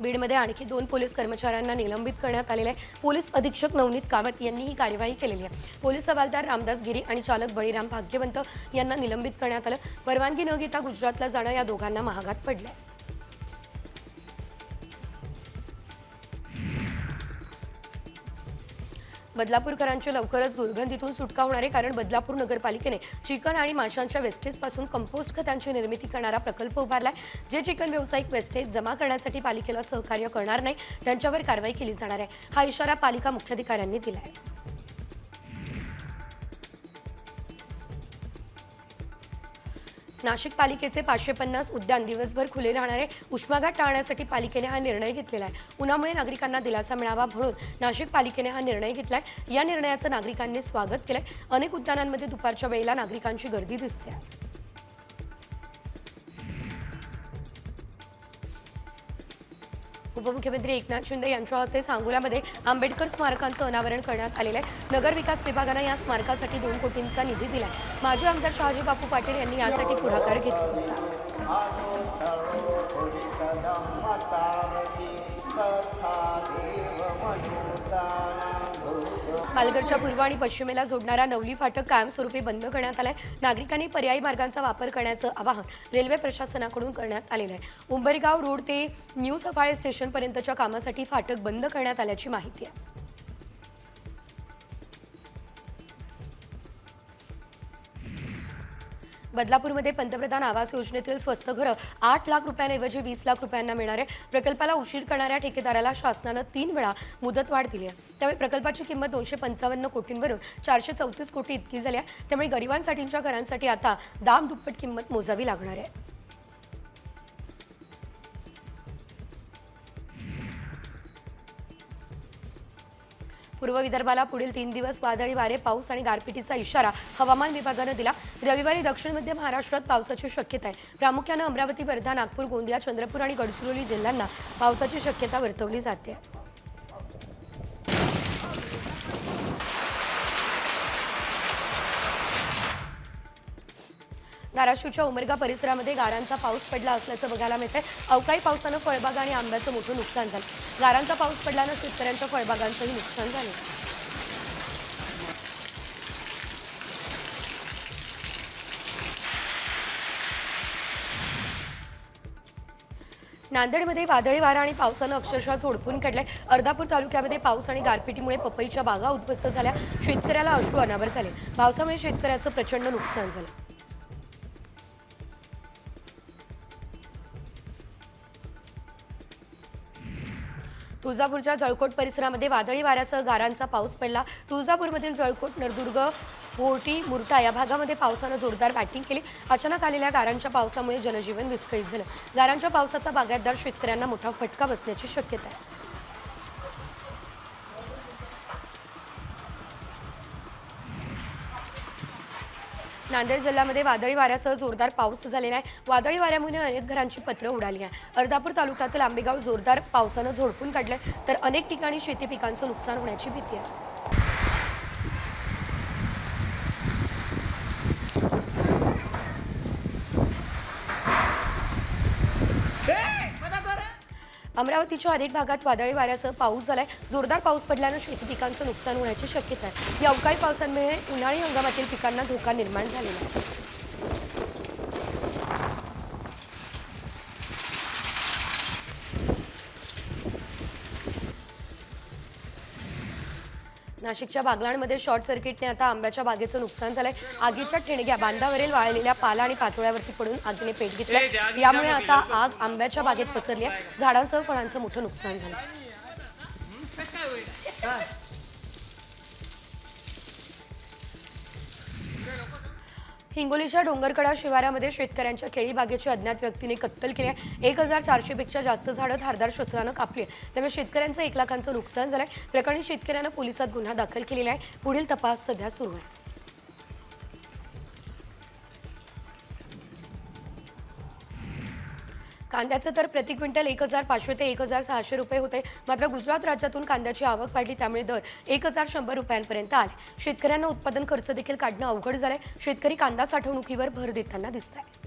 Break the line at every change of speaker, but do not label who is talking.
बीडमध्ये आणखी दोन पोलीस कर्मचाऱ्यांना निलंबित करण्यात आलेले आहे. पोलीस अधीक्षक नवनीत कामत यांनी ही कार्यवाही केलेली आहे. पोलीस हवालदार रामदास गिरी आणि चालक बळीराम भाग्यवंत यांना निलंबित करण्यात आलं. परवानगी न घेता गुजरातला जाणं या दोघांना महागात पडलं बदलापूरकरांची लवकरच दुर्गंधीतून सुटका होणार आहे कारण बदलापूर नगरपालिकेने चिकन आणि माशांच्या वेस्टेजपासून कंपोस्ट खतांची निर्मिती करणारा प्रकल्प उभारलाय. जे चिकन व्यावसायिक वेस्टेज जमा करण्यासाठी पालिकेला सहकार्य करणार नाही त्यांच्यावर कारवाई केली जाणार आहे. हा इशारा पालिका मुख्याधिकाऱ्यांनी दिला आहे नाशिक पालिकेचे पाचशे पन्नास उद्यान दिवसभर खुले राहणारे उष्माघात टाळण्यासाठी पालिकेने हा निर्णय घेतलेला आहे. उन्हामुळे नागरिकांना दिलासा मिळावा म्हणून नाशिक पालिकेने हा निर्णय घेतला आहे या निर्णयाचं नागरिकांनी स्वागत केलंय. अनेक उद्यानांमध्ये दुपारच्या वेळेला नागरिकांची गर्दी दिसते उपमुख्यमंत्री एकनाथ शिंदे यांच्या हस्ते सांगोल्यामध्ये आंबेडकर स्मारकांचं अनावरण करण्यात आलेलं आहे. नगर विकास विभागानं या स्मारकासाठी दोन कोटींचा निधी दिलाय. माजी आमदार शहाजी बापू पाटील यांनी यासाठी पुढाकार घेतला होता. पालघरच्या पूर्व आणि पश्चिमेला जोडणारा नवली फाटक कायमस्वरूपी बंद करण्यात आलाय. नागरिकांनी पर्यायी मार्गांचा वापर करण्याचं आवाहन रेल्वे प्रशासनाकडून करण्यात आलेलं आहे. उंबरगाव रोड ते न्यू सफाळे स्टेशनपर्यंतच्या कामासाठी फाटक बंद करण्यात आल्याची माहिती आहे. बदलापूरमध्ये पंतप्रधान आवास योजनेतील स्वस्त घरं आठ लाख रुपयांऐवजी वीस लाख रुपयांना मिळणार आहे. प्रकल्पाला उशीर करणाऱ्या ठेकेदाराला शासनानं तीन वेळा मुदतवाढ दिली आहे. त्यामुळे प्रकल्पाची किंमत दोनशे पंचावन्न कोटींवरून चारशे चौतीस कोटी इतकी झाली आहे. त्यामुळे गरिबांसाठीच्या घरांसाठी आता दाम दुप्पट किंमत मोजावी लागणार आहे. पूर्व विदर्भाला पुढील तीन दिवस वादळी वारे पाऊस आणि गारपिटीचा इशारा हवामान विभागानं दिला. रविवारी दक्षिण मध्य महाराष्ट्रात पावसाची शक्यता आहे. प्रामुख्यानं अमरावती वर्धा नागपूर गोंदिया चंद्रपूर आणि गडचिरोली जिल्ह्यांना पावसाची शक्यता वर्तवली जाते. धाराशिवच्या उमरगा परिसरामध्ये गारांचा पाऊस पडला असल्याचं बघायला मिळतंय. अवकाळी पावसानं फळबाग आणि आंब्याचं मोठं नुकसान झालं. गारांचा पाऊस पडल्यानं शेतकऱ्यांच्या फळबागांचंही नुकसान झालं. नांदेडमध्ये वादळी वारा आणि पावसानं अक्षरशः झोडपून काढलंय. अर्धापूर तालुक्यामध्ये पाऊस आणि गारपिटीमुळे पपईच्या बागा उद्ध्वस्त झाल्या. शेतकऱ्याला अश्रू अनावर झाले. पावसामुळे शेतकऱ्याचं प्रचंड नुकसान झालं. तुळजापूरच्या जळकोट परिसरामध्ये वादळी वाऱ्यासह गारांचा पाऊस पडला. तुळजापूरमधील जळकोट नरदुर्ग भोटी मुरटा या भागामध्ये पावसानं जोरदार बॅटिंग केली. अचानक आलेल्या गारांच्या पावसामुळे जनजीवन विस्कळीत झालं. गारांच्या पावसाचा बागायतदार शेतकऱ्यांना मोठा फटका बसण्याची शक्यता आहे. नांदेड जिल्ह्यामध्ये वादळी वाऱ्यासह जोरदार पाऊस झालेला आहे. वादळी वाऱ्यामुळे अनेक घरांची पत्रं उडाली आहे अर्धापूर तालुक्यातील आंबेगाव जोरदार पावसानं झोडपून काढलंय. तर अनेक ठिकाणी शेती पिकांचं नुकसान होण्याची भीती आहे. अमरावतीच्या अनेक भागात वादळी वाऱ्यासह पाऊस झालाय. जोरदार पाऊस पडल्यानं शेती पिकांचं नुकसान होण्याची शक्यता आहे. या अवकाळी पावसांमुळे उन्हाळी हंगामातील पिकांना धोका निर्माण झालेला आहे. नाशिकच्या बागलाणमध्ये शॉर्ट सर्किटने आता आंब्याच्या बागेचं नुकसान झालंय. आगीच्या ठिणग्या बांधावरील वाळलेल्या पाला आणि पाचोळ्यावरती पडून आगीने पेट घेतला यामुळे आता आग आंब्याच्या बागेत पसरली आहे. झाडांसह फळांचं मोठं नुकसान झालं हिंगोलीच्या डोंगरकडा शिवारामध्ये शेतकऱ्यांच्या केळी बागेची अज्ञात व्यक्तीने कत्तल केली आहे. एक हजार चारशे पेक्षा जास्त झाडं धारदार शस्त्रानं कापली आहे त्यामुळे शेतकऱ्यांचं एक लाखांचं नुकसान झालंय. प्रकरणी शेतकऱ्यानं पोलिसात गुन्हा दाखल केलेला आहे. पुढील तपास सध्या सुरू आहे. कांद्याचं तर प्रति क्विंटल एक हजार पाचशे ते एक हजार सहाशे रुपये होते. मात्र गुजरात राज्यातून कांद्याची आवक वाढली त्यामुळे दर एक हजार शंभर रुपयांपर्यंत आले. शेतकऱ्यांना उत्पादन खर्च देखील काढणं अवघड झालंय. शेतकरी कांदा साठवणुकीवर भर देताना दिसत आहे